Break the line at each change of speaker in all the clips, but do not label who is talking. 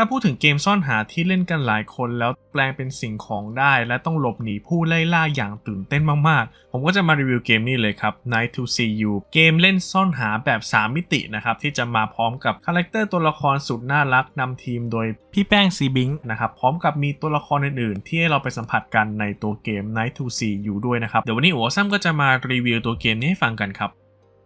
ถ้าพูดถึงเกมซ่อนหาที่เล่นกันหลายคนแล้วแปลงเป็นสิ่งของได้ และต้องหลบหนีผู้ไล่ล่าอย่างตื่นเต้นมากๆ ผมก็จะมารีวิวเกมนี้เลยครับ Night to See You เกมเล่นซ่อนหาแบบ 3 มิตินะครับ ที่จะมาพร้อมกับคาแรคเตอร์ตัวละครสุดน่ารักนำทีมโดยพี่แป้งซีบิงนะครับ พร้อมกับมีตัวละครอื่นๆ ที่ให้เราไปสัมผัสกันในตัวเกม Night to See You ด้วยนะครับ เดี๋ยววันนี้โอซัมก็จะมารีวิวตัวเกมนี้ให้ฟังกันครับ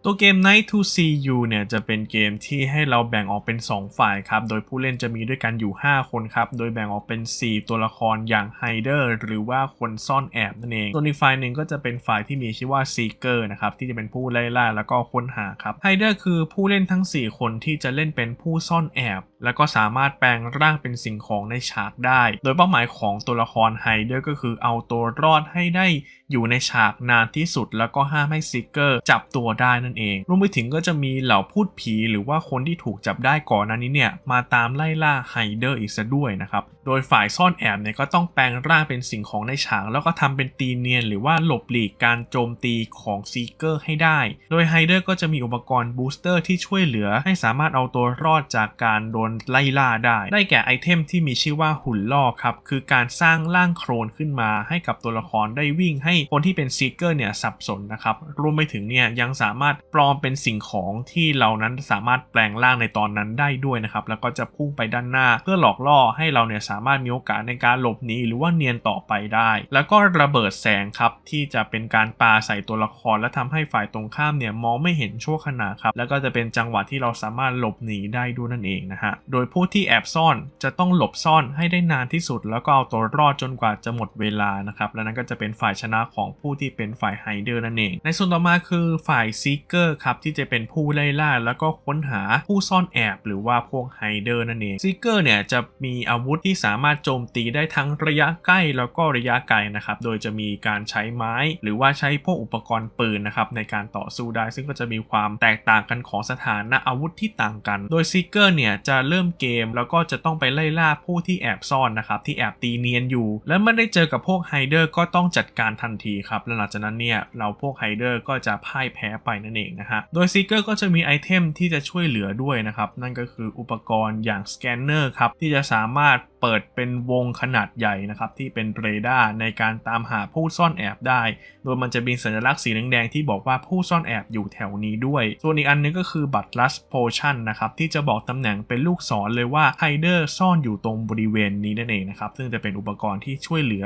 ตัวเกม Night to See You เนี่ยจะเป็นเกมที่ให้เราแบ่งออกเป็น 2 ฝ่ายครับ โดยผู้เล่นจะมีด้วยกันอยู่ 5 คนครับ โดยแบ่งออกเป็น 4 ตัวละครอย่าง Hider หรือว่าคนซ่อนแอบนั่นเองส่วนอีกฝ่ายหนึ่งก็จะเป็นฝ่ายที่มีชื่อว่า Seeker นะครับ ที่จะเป็นผู้ไล่ล่าแล้วก็ค้นหาครับ Hider คือผู้เล่นทั้ง 4 คนที่จะเล่นเป็นผู้ซ่อนแอบ แล้วก็สามารถแปลงร่างเป็นสิ่งของในฉากได้ โดยเป้าหมายของตัวละครไฮเดอร์ก็คือเอาตัวรอดให้ได้อยู่ในฉากนานที่สุด แล้วก็ห้ามให้ซิกเกอร์จับตัวได้นั่นเอง รวมไปถึงก็จะมีเหล่าพูดผี หรือว่าคนที่ถูกจับได้ก่อนนั้นนี้เนี่ยมาตามไล่ล่าไฮเดอร์อีกซะด้วยนะครับ โดยฝ่ายซ่อนแอบเนี่ยก็ต้องแปลงร่างเป็นสิ่งของในฉาก แล้วก็ทำเป็นตีเนียน หรือว่าหลบหลีกการโจมตีของซีเกอร์ให้ได้ โดยไฮเดอร์ก็จะมีอุปกรณ์บูสเตอร์ที่ช่วยเหลือให้สามารถเอาตัวรอดจากการโดนไล่ล่าได้ ได้แก่ไอเทมที่มีชื่อว่าหุ่นล่อครับ คือการสร้างร่างโครนขึ้นมา ให้กับตัวละครได้วิ่งให้คนที่เป็นซีเกอร์เนี่ยสับสนนะครับรวมไปถึงเนี่ยยังสามารถปลอมเป็นสิ่งของที่เรานั้นสามารถแปลงร่างในตอนนั้นได้ด้วยนะครับแล้วก็จะพุ่งไปด้านหน้า เพื่อหลอกล่อให้เราเนี่ยสามารถมีโอกาสในการหลบหนีหรือว่าเนียนต่อไปได้ แล้วก็ระเบิดแสงครับที่จะเป็นการปาใส่ตัวละคร และทำให้ฝ่ายตรงข้ามเนี่ยมองไม่เห็นชั่วขณะครับ แล้วก็จะเป็นจังหวะที่เราสามารถหลบหนีได้ด้วยนั่นเองนะฮะ โดยผู้ที่แอบซ่อนจะต้องหลบซ่อนให้ได้นานที่สุด แล้วก็เอาตัวรอดจนกว่าจะหมดเวลานะครับ และนั่นก็จะเป็นฝ่ายชนะของผู้ที่เป็นฝ่ายไฮเดอร์นั่นเอง ในส่วนต่อมาคือฝ่ายซีเกอร์ครับที่จะเป็นผู้ไล่ล่าแล้วก็ค้นหาผู้ซ่อนแอบ หรือว่าพวกไฮเดอร์นั่นเองซีเกอร์เนี่ยจะมีอาวุธที่สามารถโจมตีได้ทั้งระยะใกล้แล้วก็ระยะไกลนะครับ โดยจะมีการใช้ไม้ หรือว่าใช้พวกอุปกรณ์ปืนนะครับในการต่อสู้ได้ ซึ่งก็จะมีความแตกต่างกันของสถานะอาวุธที่ต่างกัน โดยซีเกอร์เนี่ยจะเริ่มเกมแล้วก็จะต้องไปไล่ล่าผู้ที่แอบซ่อนนะครับที่แอบตีเนียนอยู่ และเมื่อได้เจอกับพวกไฮเดอร์ก็ต้องจัดการทันทีครับและหลังจากนั้นเนี่ยเราพวกไฮเดอร์ก็จะพ่ายแพ้ไปนั่นเองนะฮะโดยซีเกอร์ก็จะมีไอเทมที่จะช่วยเหลือด้วยนะครับนั่นก็คืออุปกรณ์อย่างสแกนเนอร์ครับที่จะสามารถ เปิดเป็นวงขนาดใหญ่นะครับที่เป็นเรดาร์ในการตามหาผู้ซ่อนแอบได้ โดยมันจะมีสัญลักษณ์สีแดงๆที่บอกว่าผู้ซ่อนแอบอยู่แถวนี้ด้วย ส่วนอีกอันนึงก็คือบัตรลัสโพชั่นนะครับที่จะบอกตำแหน่งเป็นลูกศรเลยว่าไฮเดอร์ซ่อนอยู่ตรงบริเวณนี้นั่นเองนะครับซึ่งจะเป็นอุปกรณ์ที่ช่วยเหลือ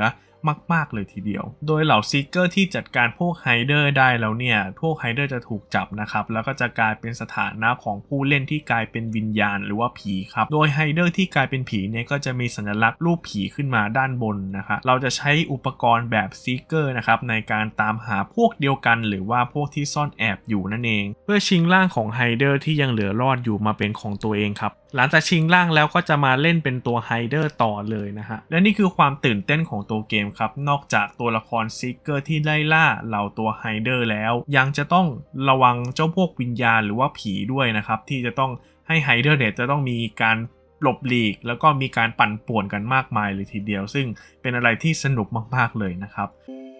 มาก ๆ เลยทีเดียว โดยเหล่าซีเกอร์ที่จัดการพวกไฮเดอร์ได้แล้วเนี่ย พวกไฮเดอร์จะถูกจับนะครับ แล้วก็จะกลายเป็นสถานะของผู้เล่นที่กลายเป็นวิญญาณหรือว่าผีครับ โดยไฮเดอร์ที่กลายเป็นผีเนี่ยก็จะมีสัญลักษณ์รูปผีขึ้นมาด้านบนนะครับเราจะใช้อุปกรณ์แบบซีเกอร์นะครับในการตามหาพวกเดียวกัน หรือว่าพวกที่ซ่อนแอบอยู่นั่นเอง เพื่อชิงร่างของไฮเดอร์ที่ยังเหลือรอดอยู่มาเป็นของตัวเองครับหลังจากชิงร่างแล้วก็จะมาเล่นเป็นตัวไฮเดอร์ต่อเลยนะฮะและนี่คือความตื่นเต้นของตัวเกมครับ นอกจากตัวละครซิกเกอร์ที่ไล่ล่าเหล่าตัวไฮเดอร์แล้ว ยังจะต้องระวังเจ้าพวกวิญญาณหรือว่าผีด้วยนะครับ ที่จะต้องให้ไฮเดอร์เนี่ยจะต้องมีการหลบหลีก แล้วก็มีการปั่นป่วนกันมากมายเลยทีเดียว ซึ่งเป็นอะไรที่สนุกมากๆเลยนะครับ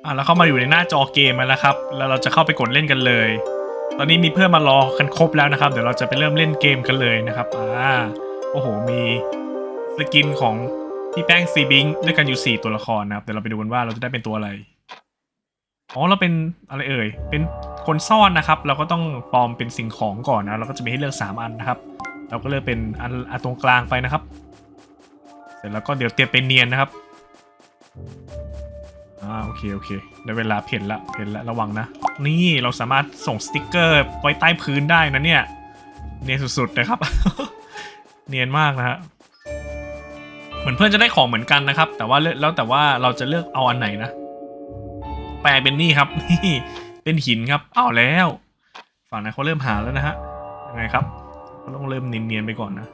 อะแล้วเข้ามาอยู่ในหน้าจอเกมแล้วครับ แล้วเราจะเข้าไปกดเล่นกันเลย ตอนนี้มีเพื่อนมารอกันครบแล้วนะครับ เดี๋ยวเราจะไปเริ่มเล่นเกมกันเลยนะครับอ่าโอ้โหมีสกินของ พี่แป้งซีบิงด้วยกันอยู่4ตัวละครนะครับเดี๋ยวเราไปดูกันว่าเราจะได้เป็นตัวอะไรอ๋อเราเป็นอะไรเอ่ย เป็นคนซ่อนนะครับ เราก็ต้องปลอมเป็นสิ่งของก่อนนะ เราก็จะมีให้เลือก 3 อันนะครับ เราก็เลือกเป็นอันอันตรงกลางไปนะครับ เสร็จแล้วก็เดี๋ยวเตรียมเป็นเนียนนะครับ อ่าโอเคโอเคได้เวลาเพ่นละเพ่นละระวังนะ นี่เราสามารถส่งสติกเกอร์ไว้ใต้พื้นได้นะเนี่ย เนียนสุดๆนะครับ เนียนมากนะฮะ มือนเพื่อนจะได้ของเหมือนกันนะครับ แต่ว่าเลือกแล้วแต่ว่าเราจะเลือกเอาอันไหนนะ แปลเป็นนี่ครับนี่เป็นหินครับเอาแล้ว ฝั่งนั้นเขาเริ่มหาแล้วนะฮะยังไงครับเขาต้องเริ่มเนียนๆไปก่อนนะ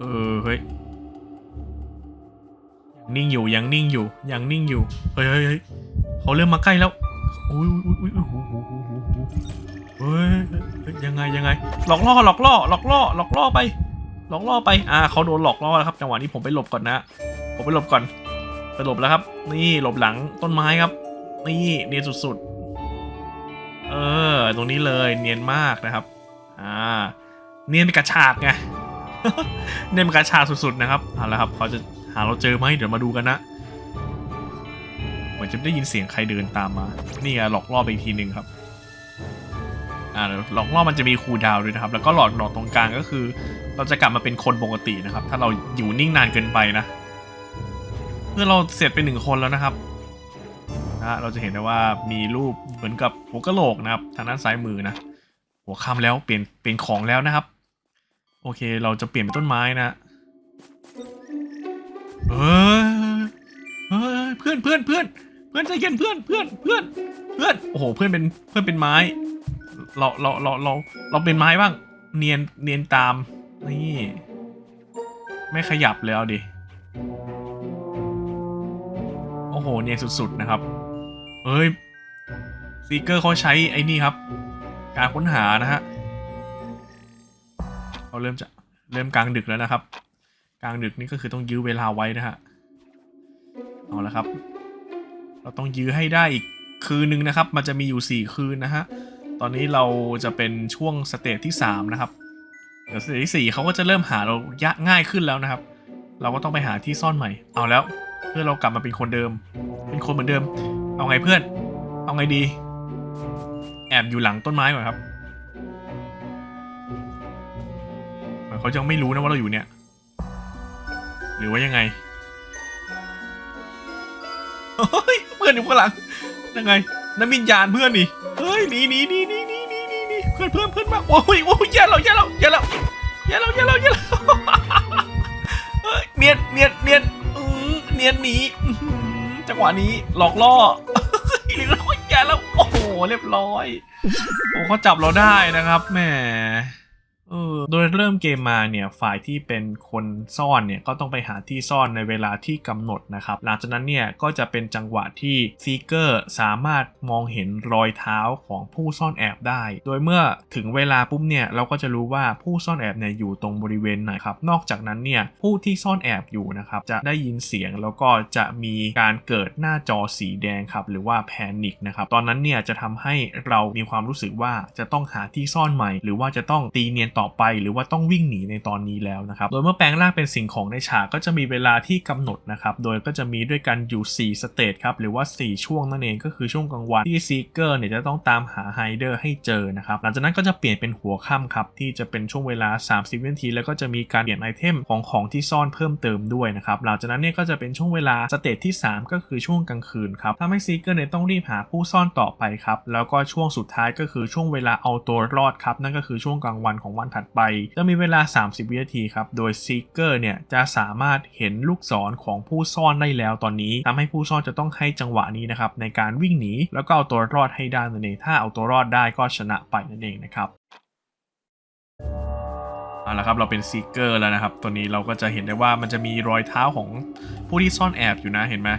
เออเฮ้ยนิ่งอยู่ยังนิ่งอยู่ยังนิ่งอยู่เฮ้ยเฮ้ยเขาเริ่มมาใกล้แล้วอุ้ยอุ้ยอุ้ยอุ้ยโอ้โหโอ้โหโอ้ยเฮ้ยยังไงยังไง หลอกล่อหลอกล่อหลอกล่อหลอกล่อไป หลอกล่อไป อ่าเขาโดนหลอกล่อแล้วครับ จังหวะนี้ผมไปหลบก่อนนะ ผมไปหลบก่อนไปหลบแล้วครับ นี่หลบหลังต้นไม้ครับ นี่เนียนสุดๆ เออ ตรงนี้เลยเนียนมากนะครับ อ่า เนียนไปกระฉากไง เนมกาชากสุดๆนะครับ เอาละครับเขาจะหาเราเจอไหมเดี๋ยวมาดูกันนะ เหมือนจะได้ยินเสียงใครเดินตามมา นี่ไงหลอกล่อไปอีกทีหนึ่งครับ อ่าหลอกล่อมันจะมีคูลดาวด้วยนะครับ แล้วก็หลอดหลอดตรงกลางก็คือ เราจะกลับมาเป็นคนปกตินะครับ ถ้าเราอยู่นิ่งนานเกินไปนะเมื่อเราเสร็จเป็นหนึ่งคนแล้วนะครับนะเราจะเห็นได้ว่ามีรูปเหมือนกับหัวกะโหลกนะครับ ทางด้านซ้ายมือนะ หัวค่ำแล้วเปลี่ยนเปลี่ยนของแล้วนะครับ โอเคเราจะเปลี่ยนเป็นต้นไม้นะเออเฮ้ยเพื่อนเพื่อนเพื่อนเพื่อนใจเย็นเพื่อนเพื่อนเพื่อนเพื่อนโอ้โหเพื่อนเป็นเพื่อนเป็นไม้ เราเราเราเราเราเป็นไม้บ้าง เนียนเนียนตาม นี่ ไม่ขยับเลยเอาดิ โอ้โห เนียนสุดๆนะครับ เอ้ยซีเกอร์เขาใช้ไอ้นี่ครับ การค้นหานะฮะเขาเริ่มจะเริ่มกลางดึกแล้วนะครับ กลางดึกนี่ก็คือต้องยื้อเวลาไว้นะฮะเอาละครับ เราต้องยื้อให้ได้อีกคืนนึงนะครับ มันจะมีอยู่ 4 คืนนะฮะ ตอนนี้เราจะเป็นช่วงสเตจที่ 3 นะครับ เดี๋ยวสเตจที่ 4เขาก็จะเริ่มหาเรายากง่ายขึ้นแล้วนะครับ เราก็ต้องไปหาที่ซ่อนใหม่ เอาแล้ว เพื่อเรากลับมาเป็นคนเดิม เป็นคนเหมือนเดิม เอาไงเพื่อน เอาไงดี แอบอยู่หลังต้นไม้ก่อนครับเหมือนเขายังไม่รู้นะว่าเราอยู่เนี่ย หรือว่ายังไงเพื่อนอยู่ข้างหลังยังไงน้ำวิญญาณเพื่อนนี่ เฮ้ยหนีหนีหนีหนีหนีหนีหนีหนีเพื่อนเพื่อนเพื่อนมาโอ้ยโอ้ยแย่แล้วแย่แล้วแย่แล้วแย่แล้วแย่แล้วแย่แล้วเฮ้ยเนียนเนียนเนียนอื้อเนียนหนีอื้อหือจังหวะนี้หลอกล่อหรือเราแย่แล้วโอ้โหเรียบร้อยโอ้เขาจับเราได้นะครับแหม เออโดยเริ่มเกมมาเนี่ยฝ่ายที่เป็นคนซ่อนเนี่ยก็ต้องไปหาที่ซ่อนในเวลาที่กำหนดนะครับ หลังจากนั้นเนี่ยก็จะเป็นจังหวะที่ซีเกอร์สามารถมองเห็นรอยเท้าของผู้ซ่อนแอบได้ โดยเมื่อถึงเวลาปุ๊บเนี่ยเราก็จะรู้ว่าผู้ซ่อนแอบเนี่ยอยู่ตรงบริเวณไหนครับนอกจากนั้นเนี่ยผู้ที่ซ่อนแอบอยู่นะครับจะได้ยินเสียงแล้วก็จะมีการเกิดหน้าจอสีแดงครับหรือว่าแพนิคนะครับตอนนั้นเนี่ยจะทำให้เรามีความรู้สึกว่าจะต้องหาที่ซ่อนใหม่ หรือว่าจะต้องตีเนียนต่อไป หรือว่าต้องวิ่งหนีในตอนนี้แล้วนะครับ โดยเมื่อแปลงร่างเป็นสิ่งของในฉากก็จะมีเวลาที่กำหนดนะครับ โดยก็จะมีด้วยกันอยู่ 4 สเตจครับ หรือว่า 4 ช่วงนั่นเอง ก็คือช่วงกลางวันที่ซีเกอร์เนี่ยจะต้องตามหาไฮเดอร์ให้เจอนะครับ หลังจากนั้นก็จะเปลี่ยนเป็นหัวค่ำครับที่จะเป็นช่วงเวลา 30วินาที แล้วก็จะมีการเปลี่ยนไอเทมของของที่ซ่อนเพิ่มเติมด้วยนะครับ หลังจากนั้นเนี่ยก็จะเป็นช่วงเวลาสเตจที่ 3 ก็คือช่วงกลางคืนครับทำให้ซีเกอร์เนี่ยต้องรีบหาผู้ซ่อนต่อไปครับ แล้วก็ช่วงสุดท้ายก็คือช่วงเวลาเอาตัวรอดครับ นั่นก็คือช่วงกลางวันของวันถัดไป จะมีเวลา 30 วินาทีครับ โดยซีเกอร์เนี่ยจะสามารถเห็นลูกศรของผู้ซ่อนได้แล้วตอนนี้ทำให้ผู้ซ่อนจะต้องให้จังหวะนี้นะครับในการวิ่งหนีแล้วก็เอาตัวรอดให้ได้นั่นเองถ้าเอาตัวรอดได้ก็ชนะไปนั่นเองนะครับเอาละครับเราเป็นซีเกอร์แล้วนะครับ ตัวนี้เราก็จะเห็นได้ว่ามันจะมีรอยเท้าของผู้ที่ซ่อนแอบอยู่นะเห็นไหม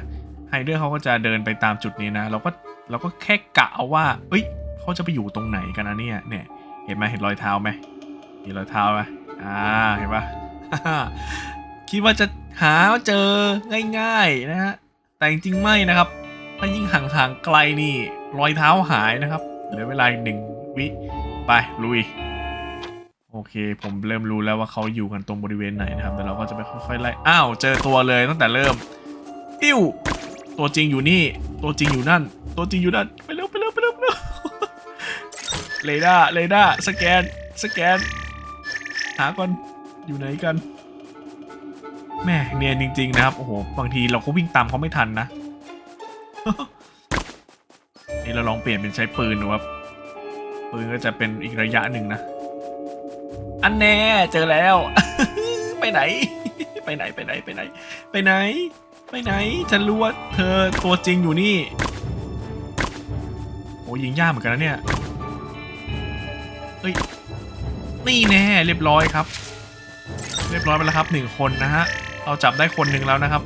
ไฮเดอร์เขาก็จะเดินไปตามจุดนี้นะ เราก็เราก็แค่กะเอาว่า เอ้ย เขาจะไปอยู่ตรงไหนกันนะเนี่ยเนี่ย เห็นไหมเห็นรอยเท้าไหม รอยเท้าไหมอ่าเห็นปะคิดว่าจะหาเจอง่ายๆนะฮะแต่จริงๆไม่นะครับ ถ้ายิ่งห่างๆไกลนี่รอยเท้าหายนะครับเหลือเวลาหนึ่งวิไปลุยโอเค ผมเริ่มรู้แล้วว่าเขาอยู่กันตรงบริเวณไหนนะครับแต่เราก็จะไปค่อยๆไล่อ้าวเจอตัวเลยตั้งแต่เริ่มอิ้วตัวจริงอยู่นี่ ตัวจริงอยู่นั่น ตัวจริงอยู่นั่นไปเร็วไปเร็วไปเร็วไปเร็วเรดาร์เรดาร์สแกนสแกน หาก่อนอยู่ไหนกันแม่เนียนจริง ๆ นะครับ โอ้โห บางทีเราก็วิ่งตามเขาไม่ทันนะ นี่เราลองเปลี่ยนเป็นใช้ปืนดูครับ ปืนก็จะเป็นอีกระยะหนึ่งนะ อันแน่เจอแล้ว ไปไหน ไปไหนไปไหนไปไหน ไปไหน ไปไหน ฉันรู้ว่าเธอตัวจริงอยู่นี่ โอ้ยิงยากเหมือนกันนะเนี่ย เฮ้ย นี่แน่เรียบร้อยครับ เรียบร้อยไปแล้วครับหนึ่งคนนะฮะเราจับได้คนหนึ่งแล้วนะครับ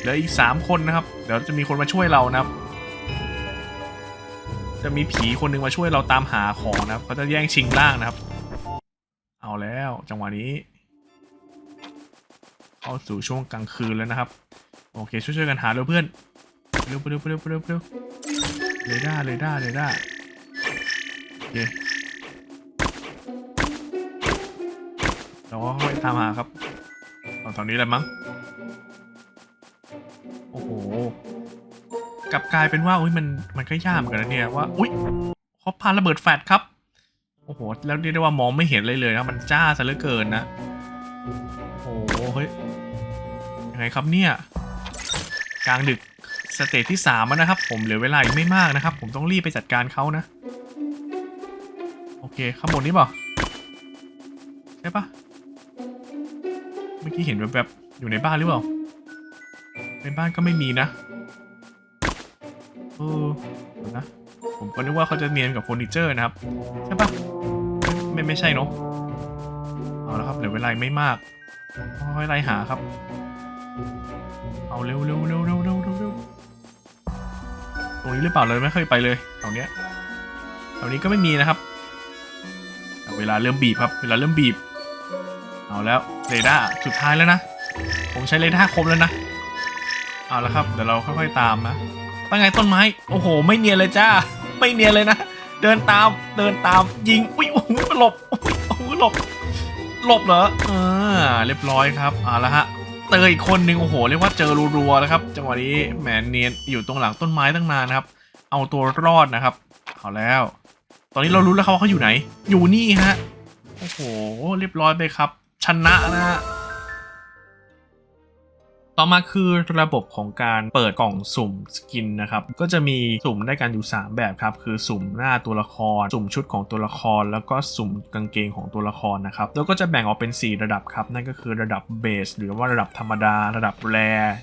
เหลืออีกสามคนนะครับ เดี๋ยวจะมีคนมาช่วยเรานะครับ จะมีผีคนหนึ่งมาช่วยเราตามหาของนะครับเขาจะแย่งชิงร่างนะครับ เอาแล้วจังหวะนี้เข้าสู่ช่วงกลางคืนแล้วนะครับ โอเคช่วยๆกันหาเร็วเพื่อนเร็วเร็วเร็วเร็วเร็วเรดาเรดาเรดาโอเค เราก็ค่อยตามหาครับตอนนี้แหละมั้ง โอ้โห กลับกลายเป็นว่าอุ้ยมันมันก็ยากเหมือนกันนะเนี่ยว่า อุ้ยเขาพาระเบิดแฟลชครับ โอ้โห แล้วเรียกได้ว่ามองไม่เห็นเลยเลยนะมันจ้าซะเหลือเกินนะ โอ้โห เฮ้ย ยังไงครับเนี่ย กลางดึกสเตจที่สามแล้วนะครับ ผมเหลือเวลาอีกไม่มากนะครับ ผมต้องรีบไปจัดการเขานะ โอเคข้างบนนี้เปล่าใช่ปะ เมื่อกี้เห็นแบบๆอยู่ในบ้านหรือเปล่า ในบ้านก็ไม่มีนะเออนะ ผมก็นึกว่าเขาจะเนียนกับเฟอร์นิเจอร์นะครับ ใช่ปะไม่ไม่ใช่เนอะเอาละครับเหลือเวลาไม่มากค่อยไล่หาครับ เอาเร็วเร็วเร็วเร็วเร็วเร็วตรงนี้หรือเปล่าเลยไม่เคยไปเลยแถวเนี้ยแถวนี้ก็ไม่มีนะครับ เวลาเริ่มบีบครับ เวลาเริ่มบีบ เอาแล้วเรดาร์สุดท้ายแล้วนะ ผมใช้เรดาร์ครบแล้วนะ เอาละครับ เดี๋ยวเราค่อยๆตามนะตั้งไงต้นไม้ โอ้โห ไม่เนียนเลยจ้า ไม่เนียนเลยนะ เดินตาม เดินตาม ยิง อุ้ยโอ้โหหลบโอ้ยโอ้โหหลบ หลบเหรออ่าเรียบร้อยครับเอาละฮะ เตยอีกคนหนึ่งโอ้โห เรียกว่าเจอรัวๆนะครับ จังหวะนี้แหมเนียนอยู่ตรงหลังต้นไม้ตั้งนานนะครับ เอาตัวรอดนะครับ เอาแล้ว ตอนนี้เรารู้แล้วครับว่าเขาอยู่ไหน อยู่นี่ฮะ โอ้โห เรียบร้อยไปครับ ชนะนะฮะต่อมาคือระบบของการเปิดกล่องสุ่มสกินนะครับ ก็จะมีสุ่มได้กันอยู่ 3 แบบครับ คือสุ่มหน้าตัวละคร สุ่มชุดของตัวละคร แล้วก็สุ่มกางเกงของตัวละครนะครับ แล้วก็จะแบ่งออกเป็น 4 ระดับครับ นั่นก็คือระดับเบสหรือว่าระดับธรรมดา ระดับแร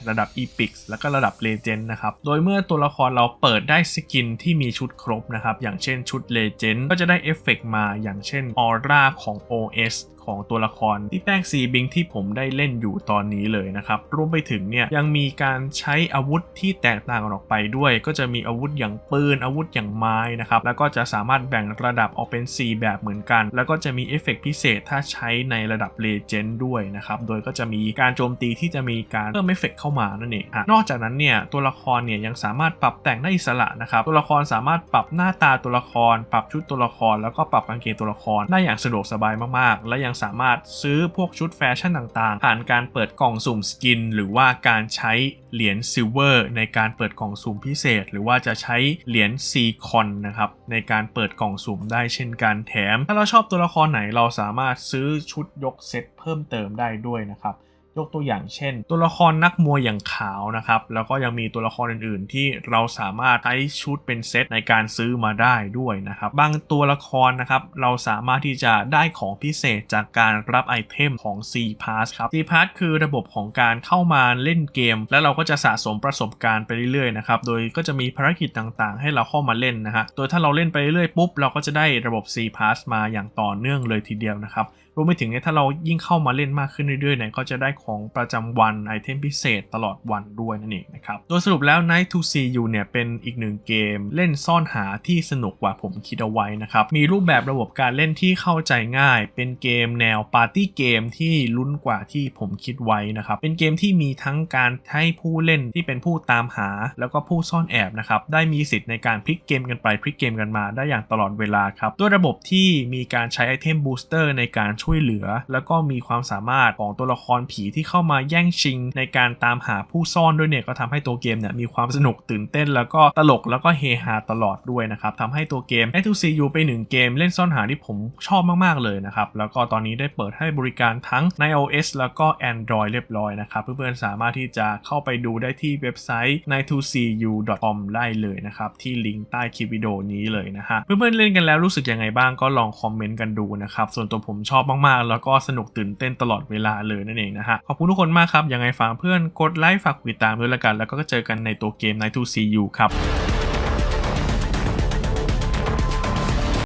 ระดับอีพิกแล้วก็ระดับเลเจนด์นะครับ โดยเมื่อตัวละครเราเปิดได้สกินที่มีชุดครบนะครับ อย่างเช่นชุดเลเจนด์ก็จะได้เอฟเฟกต์มาอย่างเช่นออร่าของ OS ของตัวละครที่แป้งซีบิงที่ผมได้เล่นอยู่ตอนนี้เลยนะครับรวมไปถึงเนี่ยยังมีการใช้อาวุธที่แตกต่างกันออกไปด้วย ก็จะมีอาวุธอย่างปืนอาวุธอย่างไม้นะครับแล้วก็จะสามารถแบ่งระดับออกเป็น 4 แบบเหมือนกัน แล้วก็จะมีเอฟเฟกต์พิเศษถ้าใช้ในระดับเลเจนด์ด้วยนะครับโดยก็จะมีการโจมตีที่จะมีการเพิ่มเอฟเฟกต์เข้ามานั่นเองอะนอกจากนั้นเนี่ยตัวละครเนี่ยยังสามารถปรับแต่งได้อิสระนะครับตัวละครสามารถปรับหน้าตาตัวละคร ปรับชุดตัวละคร แล้วก็ปรับกางเกงตัวละครได้อย่างสะดวกสบายมากๆ และยังสามารถซื้อพวกชุดแฟชั่นต่างๆ ผ่านการเปิดกล่องสุ่มสกิน หรือว่าการใช้เหรียญซิลเวอร์ในการเปิดกล่องสุ่มพิเศษ หรือว่าจะใช้เหรียญซีคอนนะครับในการเปิดกล่องสุ่มได้เช่นกันแถม ถ้าเราชอบตัวละครไหนเราสามารถซื้อชุดยกเซตเพิ่มเติมได้ด้วยนะครับ ยกตัวอย่างเช่น ตัวละครนักมวยอย่างขาวนะครับ แล้วก็ยังมีตัวละครอื่นๆ ที่เราสามารถใช้ชุดเป็นเซตในการซื้อมาได้ด้วยนะครับ บางตัวละครนะครับ เราสามารถที่จะได้ของพิเศษจากการรับไอเทมของ C Pass ครับ C Pass คือระบบของการเข้ามาเล่นเกม แล้วเราก็จะสะสมประสบการณ์ไปเรื่อยๆนะครับ โดยก็จะมีภารกิจต่างๆ ให้เราเข้ามาเล่นนะฮะ โดยถ้าเราเล่นไปเรื่อยๆปุ๊บ เราก็จะได้ระบบ C Pass มาอย่างต่อเนื่องเลยทีเดียวนะครับ รวมไปถึงเนี่ยถ้าเรายิ่งเข้ามาเล่นมากขึ้นเรื่อยๆเนี่ยก็จะได้ของประจำวันไอเทมพิเศษตลอดวันด้วยนั่นเองนะครับโดยสรุปแล้ว Night to See You เนี่ยเป็นอีกหนึ่งเกม เล่นซ่อนหาที่สนุกกว่าผมคิดเอาไว้นะครับมีรูปแบบระบบการเล่นที่เข้าใจง่าย เป็นเกมแนวปาร์ตี้เกมที่ลุ้นกว่าที่ผมคิดไว้นะครับเป็นเกมที่มีทั้งการให้ผู้เล่นที่เป็นผู้ตามหา แล้วก็ผู้ซ่อนแอบนะครับได้มีสิทธิ์ในการพลิกเกมกันไปพลิกเกมกันมาได้อย่างตลอดเวลาครับด้วยระบบที่มีการใช้ไอเทมบูสเตอร์ในการชวยเหลือ แล้วก็มีความสามารถของตัวละครผีที่เข้ามาแย่งชิง ในการตามหาผู้ซ่อนด้วยเนี่ยก็ทำให้ตัวเกมเนี่ยมีความสนุกตื่นเต้น แล้วก็ตลกแล้วก็เฮฮาตลอดด้วยนะครับทำให้ตัวเกม a 2 c u เป็นหนึ่งเกมเล่นซ่อนหาที่ผมชอบมากๆเลยนะครับแล้วก็ตอนนี้ได้เปิดให้บริการทั้งใน iOS แล้วก็ Android เรียบร้อยนะครับเพื่อนๆสามารถที่จะเข้าไปดูได้ที่เว็บไซต์9 2 cu.com ได้เลยนะครับที่ลิงก์ใต้คลิปวิดีโอนี้เลยนะฮะเพื่อนๆเล่นกันแล้วรู้สึกยังไงบ้างก็ลองคอมเมนต์กันดูนะครับส่วนตัวผมชอบมากๆ แล้วก็สนุกตื่นเต้นตลอดเวลาเลยนั่นเองนะฮะ ขอบคุณทุกคนมากครับ ยังไงฝากเพื่อนกดไลค์ฝากติดตามด้วยละกัน แล้วก็เจอกันในตัวเกม9 2 cu ครับ